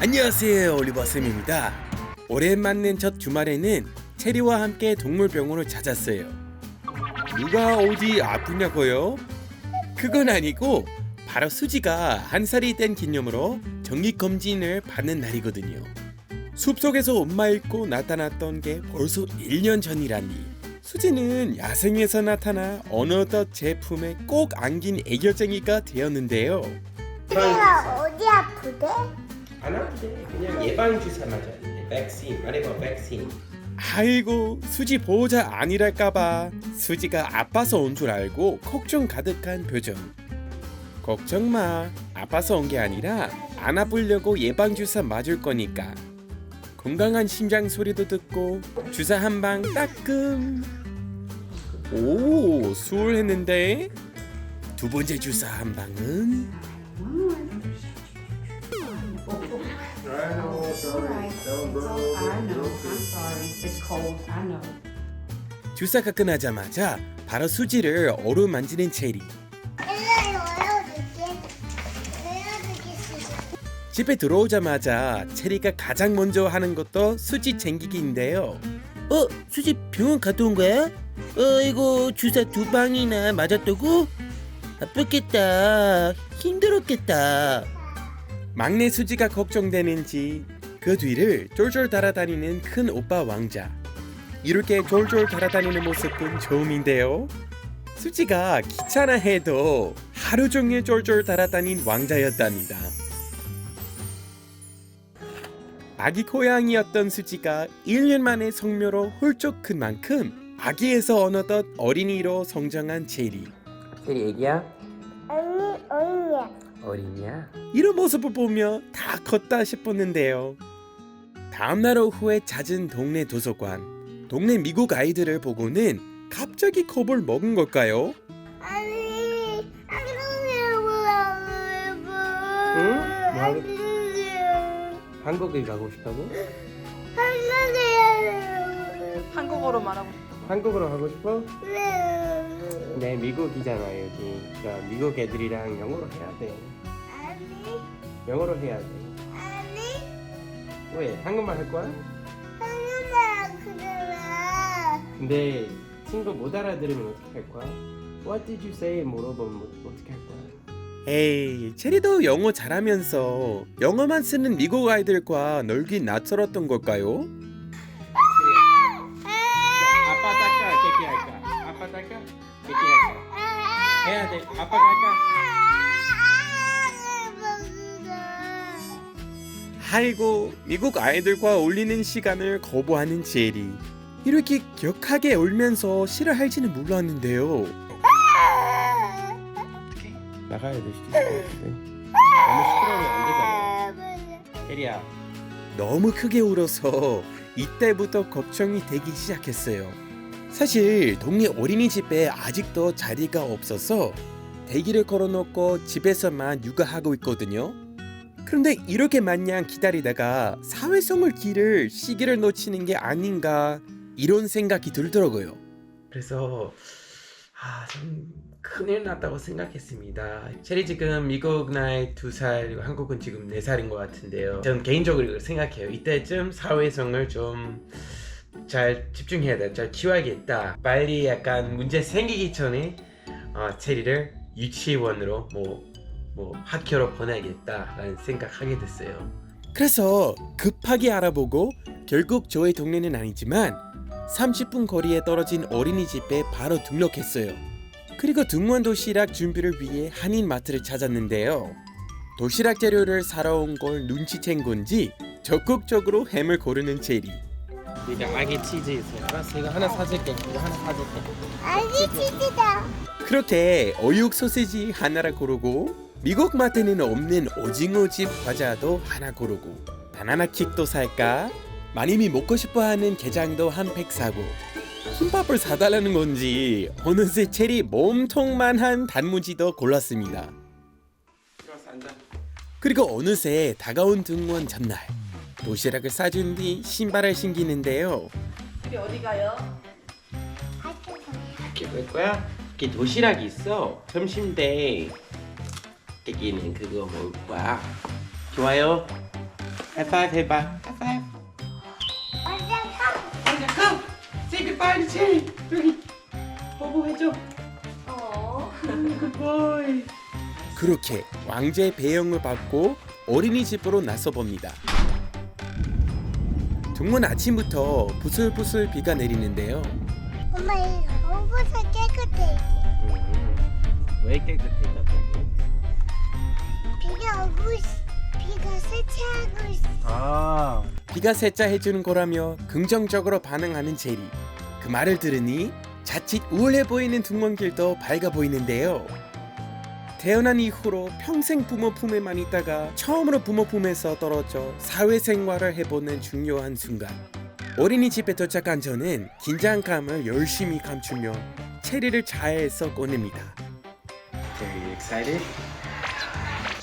안녕하세요 올리버쌤입니다. 오랜만에 첫 주말에는 체리와 함께 동물병원을 찾았어요. 누가 어디 아프냐고요? 그건 아니고 바로 수지가 한 살이 된 기념으로 정기검진을 받는 날이거든요. 숲속에서 엄마 잃고 나타났던 게 벌써 1년 전이라니. 수지는 야생에서 나타나 어느덧 제품에 꼭 안긴 애교쟁이가 되었는데요. 내가 어디 아프대? 그냥 예방 주사 맞아 백신 말해봐 백신 아이고 수지 보호자 아니랄까봐 수지가 아파서 온 줄 알고 걱정 가득한 표정. 걱정 마. 아파서 온 게 아니라 안 아프려고 예방 주사 맞을 거니까. 건강한 심장 소리도 듣고 주사 한 방 따끔. 오 수월했는데? 두 번째 주사 한 방은? Alright, 주사가 끝나자마자 바로 수지를 어루 만지는 체리 열어줄게. 열어줄게 수지. 집에 들어오자마자 체리가 가장 먼저 하는 것도 수지 챙기기인데요 어? 수지 병원 갔다 온 거야? 어 이거 주사 두 방이나 맞았다고? 아팠겠다 힘들었겠다 막내 수지가 걱정되는지 그 뒤를 쫄쫄 달아다니는 큰 오빠 왕자 이렇게 쫄쫄 달아다니는 모습은 처음인데요 수지가 귀찮아 해도 하루 종일 쫄쫄 달아다닌 왕자였답니다 아기 고양이였던 수지가 1년 만에 성묘로 훌쩍 큰 만큼 아기에서 어느덧 어린이로 성장한 체리 체리 애기야? 언니 언니야. 어린이야? 이런 모습을 보며 다 컸다 싶었는데요. 다음날 오후에 찾은 동네 도서관. 동네 미국 아이들을 보고는 갑자기 겁을 먹은 걸까요? 아니 한국에 응? 뭐 하고- 한국에 한국에 가고 싶다고? 한국에 한국어로 말하고 싶다고. 한국으로 가고 싶어? 네. 네, 미국이잖아 여기. 그러니까 미국 애들이랑 영어로 해야 돼. 아니 영어로 해야 돼. 왜? 한국말 할 거야? 한국에 그러나 근데 친구 못 알아들으면 어떻게 할 거야? What did you say? 물어보면 뭐- 어떻게 할 거야? 에이, 체리도 영어 잘하면서 영어만 쓰는 미국 아이들과 놀기 낯설었던 걸까요? 아빠 닦아, 깨끼 할까? 아빠 닦아, 깨끼 할까? 해야 돼. 아빠 갈까? 아이고, 미국 아이들과 어울리는 시간을 거부하는 제리. 이렇게 격하게 울면서 싫어할지는 몰랐는데요. 나가야 같은데. 너무 시끄러우면 안 되잖아. 제리야. 너무 크게 울어서 이때부터 걱정이 되기 시작했어요. 사실 동네 어린이집에 아직도 자리가 없어서 대기를 걸어놓고 집에서만 육아하고 있거든요. 그런데 이렇게 마냥 기다리다가 사회성을 길을 시기를 놓치는 게 아닌가 이런 생각이 들더라고요. 그래서 아, 참 큰일 났다고 생각했습니다. 체리 지금 미국 나이 두 살, 한국은 지금 네 살인 것 같은데요. 전 개인적으로 생각해요. 이때쯤 사회성을 좀 잘 집중해야 돼. 잘 키워야겠다. 빨리 약간 문제 생기기 전에 어, 체리를 유치원으로 뭐, 뭐 학교로 보내야겠다라는 생각하게 됐어요. 그래서 급하게 알아보고 결국 저의 동네는 아니지만 30분 거리에 떨어진 어린이집에 바로 등록했어요. 그리고 등원 도시락 준비를 위해 한인 마트를 찾았는데요. 도시락 재료를 사러 온 걸 눈치챈 건지 적극적으로 햄을 고르는 제리. 이게 아기 치즈 있어요. 알았어, 이거 하나 사줄게. 이거 하나 사줄게. 아기 치즈다. 그렇게 어육 소세지 하나를 고르고 미국 마트에는 없는 오징어집 과자도 하나 고르고 바나나 킥도 살까? 마님이 먹고 싶어하는 게장도 한 팩 사고 김밥을 사달라는 건지 어느새 체리 몸통만한 단무지도 골랐습니다. 그리고 어느새 다가온 등원 전날 도시락을 싸준 뒤 신발을 신기는데요. 우리 어디 가요? 이렇게 볼 거야? 이렇게 도시락이 있어. 점심 때 깨기는 그거 먹을 거야. 좋아요? 하이파이브 해봐. 하이파이브. 먼저 고! Say goodbye to 체리. 여기 뽀뽀해줘. 어. 굿보이. 그렇게 왕제의 배영을 받고 어린이집으로 나서 봅니다. 정말 아침부터 부슬부슬 비가 내리는데요. 엄마, 이 옷을 깨끗해. 왜 깨끗해, 세차하고 있어. 아. 비가 세차해주는 거라며 긍정적으로 반응하는 제리. 그 말을 들으니 자칫 우울해 보이는 둥먼길도 밝아 보이는데요. 태어난 이후로 평생 부모 품에만 있다가 처음으로 부모 품에서 떨어져 사회생활을 해보는 중요한 순간. 어린이집에 도착한 저는 긴장감을 열심히 감추며 체리를 차에서 꺼냅니다. Very excited.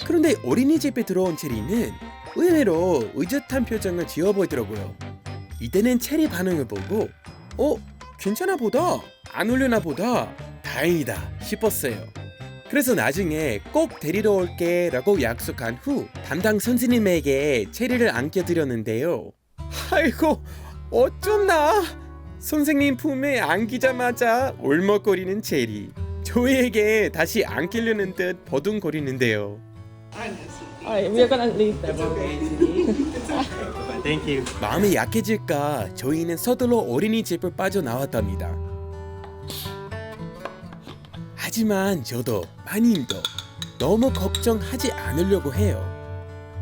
그런데 어린이집에 들어온 체리는 의외로 의젓한 표정을 지어 보이더라고요. 이때는 체리 반응을 보고 어? 괜찮아 보다 안 울려나 보다 다행이다 싶었어요. 그래서 나중에 꼭 데리러 올게 라고 약속한 후 담당 선생님에게 체리를 안겨드렸는데요. 아이고 어쩐나 선생님 품에 안기자마자 울먹거리는 체리 저희에게 다시 안기려는 듯 버둥거리는데요. Alright, we're gonna leave them. Thank you. 마음이 약해질까 저희는 서둘러 어린이집을 빠져나왔답니다. 하지만 저도 마님도 너무 걱정하지 않으려고 해요.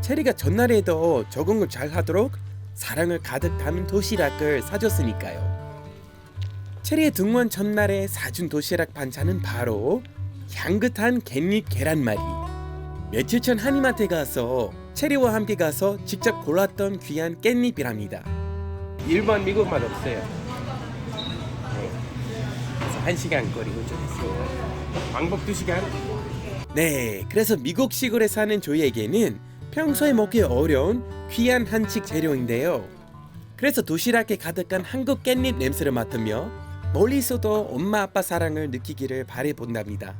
체리가 전날에도 적응을 잘 하도록 사랑을 가득 담은 도시락을 사줬으니까요. 체리의 등원 전날에 사준 도시락 반찬은 바로 향긋한 갯잎 계란말이. 며칠 전 한이마트에 가서 체리와 함께 가서 직접 골랐던 귀한 깻잎이랍니다. 일반 미국 맛 없어요. 네. 그래서 한 시간 거리 운전했어요. 왕복 두 시간. 네, 그래서 미국 시골에 사는 저희에게는 평소에 먹기 어려운 귀한 한식 재료인데요. 그래서 도시락에 가득한 한국 깻잎 냄새를 맡으며 멀리서도 엄마 아빠 사랑을 느끼기를 바래 본답니다.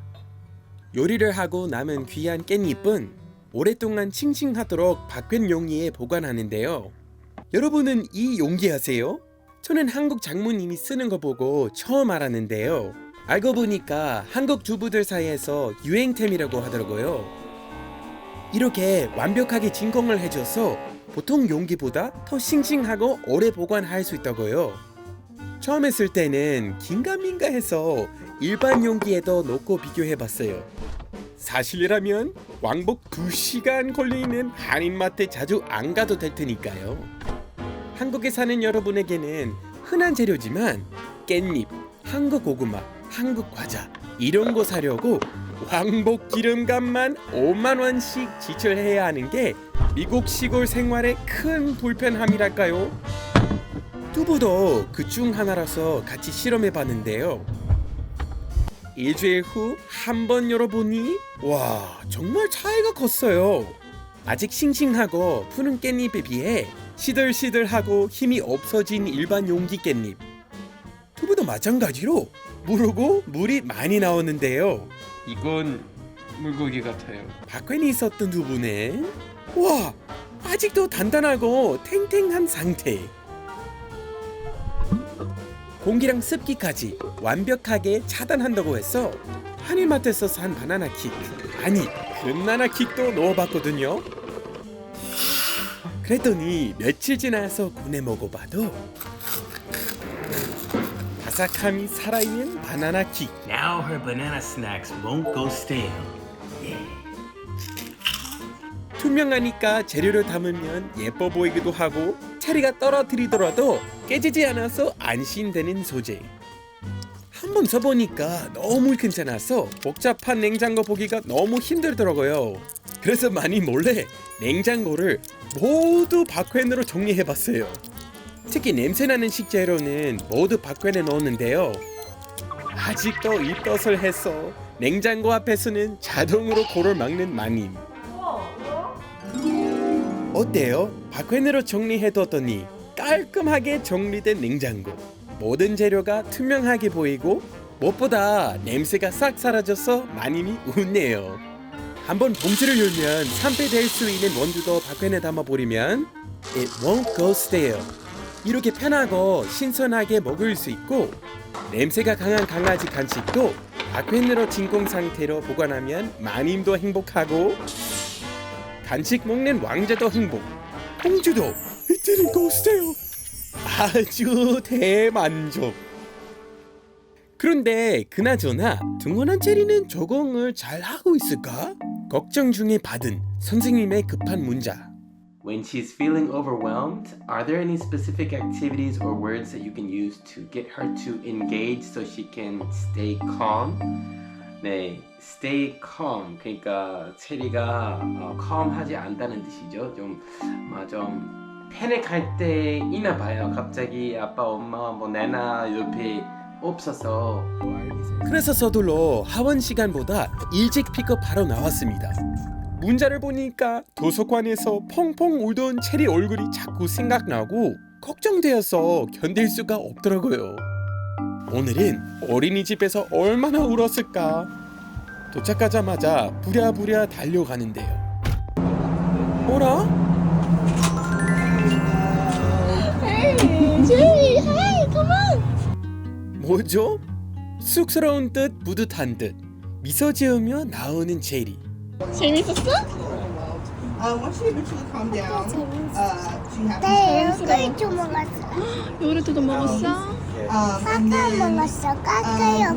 요리를 하고 남은 귀한 깻잎은 오랫동안 칭칭하도록 박근 용기에 보관하는데요. 여러분은 이 용기 아세요? 저는 한국 장모님이 쓰는 거 보고 처음 알았는데요. 알고 보니까 한국 주부들 사이에서 유행템이라고 하더라고요. 이렇게 완벽하게 진공을 해줘서 보통 용기보다 더 싱싱하고 오래 보관할 수 있다고요. 처음에 쓸 때는 긴가민가 해서 일반 용기에도 넣고 비교해봤어요. 사실이라면 왕복 2시간 걸리는 한인마트에 자주 안 가도 될 테니까요. 한국에 사는 여러분에게는 흔한 재료지만 깻잎, 한국 고구마, 한국 과자 이런 거 사려고 왕복 기름값만 5만 원씩 지출해야 하는 게 미국 시골 생활의 큰 불편함이랄까요? 두부도 그 중 하나라서 같이 실험해 봤는데요. 일주일 후 한 번 열어보니 와 정말 차이가 컸어요. 아직 싱싱하고 푸른 깻잎에 비해 시들시들하고 힘이 없어진 일반 용기 깻잎. 두부도 마찬가지로 무르고 물이 많이 나오는데요. 이건 물고기 같아요. 박근이 있었던 두부는 와 아직도 단단하고 탱탱한 상태. 공기랑 습기까지 완벽하게 차단한다고 해서 한일마트에서 산 바나나 킥 아니 금나나 킥도 넣어봤거든요 그랬더니 며칠 지나서 꺼내 먹어봐도 바삭함이 살아있는 바나나 킥 Now her banana snacks won't go stale. 투명하니까 재료를 담으면 예뻐 보이기도 하고 체리가 떨어뜨리더라도 깨지지 않아서 안심되는 소재. 한번 써보니까 너무 괜찮아서 복잡한 냉장고 보기가 너무 힘들더라고요. 그래서 많이 몰래 냉장고를 모두 박회으로 정리해봤어요. 특히 냄새나는 식재료는 모두 박회에 넣었는데요. 아직도 입덧을 해서 냉장고 앞에서는 자동으로 코를 막는 마님. 어때요? 박회으로 정리해뒀더니 깔끔하게 정리된 냉장고. 모든 재료가 투명하게 보이고 무엇보다 냄새가 싹 사라져서 마님이 웃네요. 한번 봉지를 열면 산패될 수 있는 원두도 박팬에 담아버리면 it won't go stale. 이렇게 편하고 신선하게 먹을 수 있고 냄새가 강한 강아지 간식도 박팬으로 진공 상태로 보관하면 마님도 행복하고 간식 먹는 왕자도 행복. 공주도 go stale. 아주 대만족. 그런데 그나저나 둥근한 체리는 적응을 잘 하고 있을까? 걱정 중에 받은 선생님의 급한 문자. When she's feeling overwhelmed, are there any specific activities or words that you can use to get her to engage so she can stay calm? 네, stay calm. 그러니까 체리가 어, calm하지 않다는 뜻이죠. 좀, 아마 좀 패닉할 때이나 봐요. 갑자기 아빠, 엄마, 뭐 나나 옆에 없어서 그래서 서둘러 하원 시간보다 일찍 픽업하러 나왔습니다. 문자를 보니까 도서관에서 펑펑 울던 체리 얼굴이 자꾸 생각나고 걱정되어서 견딜 수가 없더라고요. 오늘은 어린이집에서 얼마나 울었을까. 도착하자마자 부랴부랴 달려가는데요. 어라? 제리, hey, come on. 뭐죠? 쑥스러운 듯 뿌듯한 듯 미소 지으며 나오는 제리. 재밌었어? Uh, once she eventually calmed down, uh, she 네, 요거트 먹었어. 요구르트도 먹었어? Um, and then um,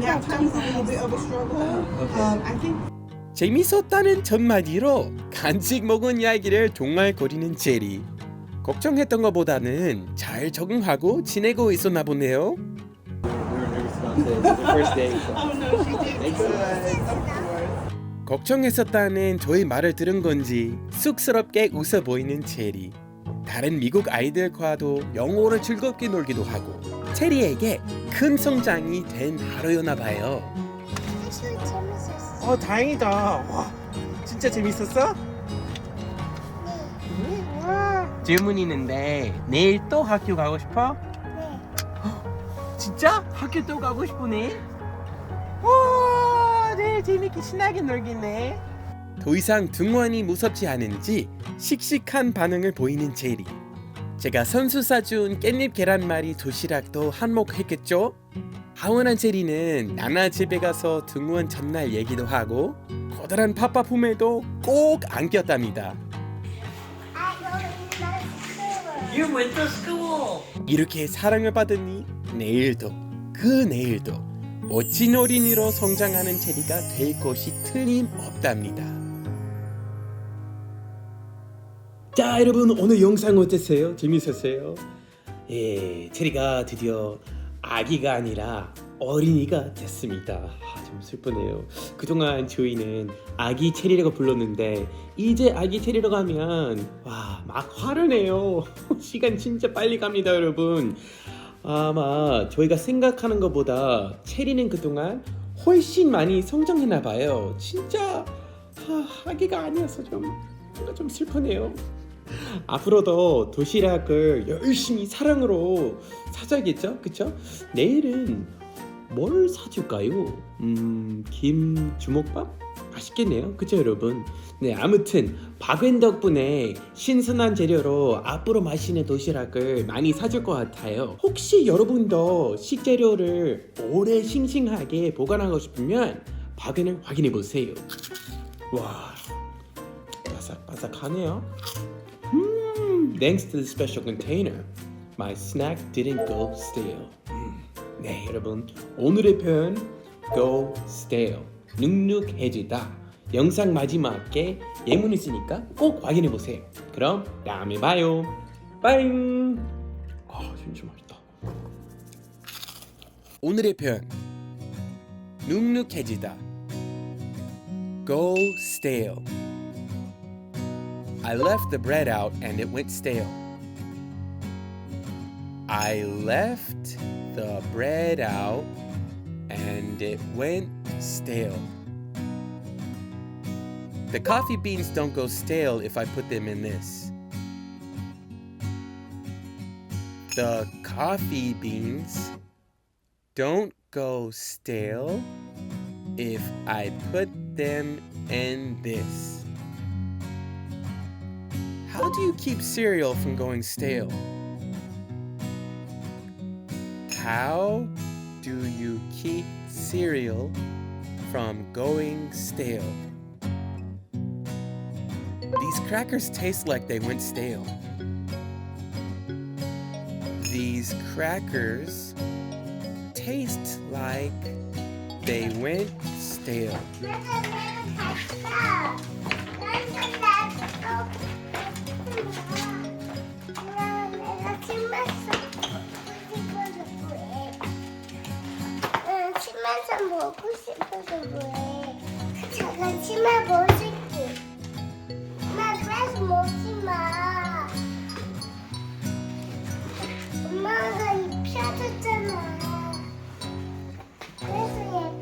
nap 요거트. time was a little bit of a struggle. Um, I think 재밌었다는 첫마디로 간식 먹은 이야기를 종알거리는 제리. 걱정했던 것보다는 잘 적응하고 지내고 있었나 보네요. oh. 걱정했었다는 저의 말을 들은 건지 쑥스럽게 웃어 보이는 체리. 다른 미국 아이들과도 영어를 즐겁게 놀기도 하고 체리에게 큰 성장이 된 하루였나 봐요. 사실 재밌었어. 어 다행이다. 와 진짜 재밌었어? 네. 와, 질문 있는데 내일 또 학교 가고 싶어? 네. 진짜? 학교 또 가고 싶으네? 와 내일 재밌게 신나게 놀겠네 더 이상 등원이 무섭지 않은지 씩씩한 반응을 보이는 제리 제가 선수 사준 깻잎 계란말이 도시락도 한몫했겠죠? 하원한 제리는 나나 집에 가서 등원 전날 얘기도 하고 커다란 파파 품에도 꼭 안겼답니다. 이렇게 사랑을 받으니 내일도 그 내일도 멋진 어린이로 성장하는 체리가 될 것이 틀림없답니다. 자 여러분 오늘 영상 어땠어요? 재밌었어요? 예, 체리가 드디어 아기가 아니라 어린이가 됐습니다. 아, 좀 슬프네요. 그동안 저희는 아기 체리라고 불렀는데 이제 아기 체리라고 하면 와 막 화를 내요. 시간 진짜 빨리 갑니다, 여러분. 아마 저희가 생각하는 것보다 체리는 그동안 훨씬 많이 성장했나 봐요. 진짜 아, 아기가 아니어서 좀 뭔가 좀 슬프네요. 앞으로도 도시락을 열심히 사랑으로 사줘야겠죠? 그쵸? 내일은 뭘 사줄까요? 음, 김 주먹밥? 맛있겠네요. 그쵸, 여러분? 네, 아무튼 박웬 덕분에 신선한 재료로 앞으로 맛있는 도시락을 많이 사줄 것 같아요. 혹시 여러분도 식재료를 오래 싱싱하게 보관하고 싶으면 박웬을 확인해 보세요. 와, 바삭바삭하네요. 음, thanks to the special container, my snack didn't go stale. 음, 네, 여러분 오늘의 표현 go stale 눅눅해지다. 영상 마지막에 예문 있으니까 꼭 확인해 보세요. 그럼 다음에 봐요. 빠잉. 아 진짜 맛있다. 오늘의 표현 눅눅해지다. Go stale. I left the bread out and it went stale. I left the bread out and it went stale. The coffee beans don't go stale if I put them in this. The coffee beans don't go stale if I put them and this. How do you keep cereal from going stale? How do you keep cereal from going stale? These crackers taste like they went stale. These crackers taste like they went stale. 내가 키면서 치마서 먹고 싶어서 뭐해? 잠깐 치마 벗을게. 엄마 그래서 먹지 마. 엄마가 입혀줬잖아. 그래서 얘.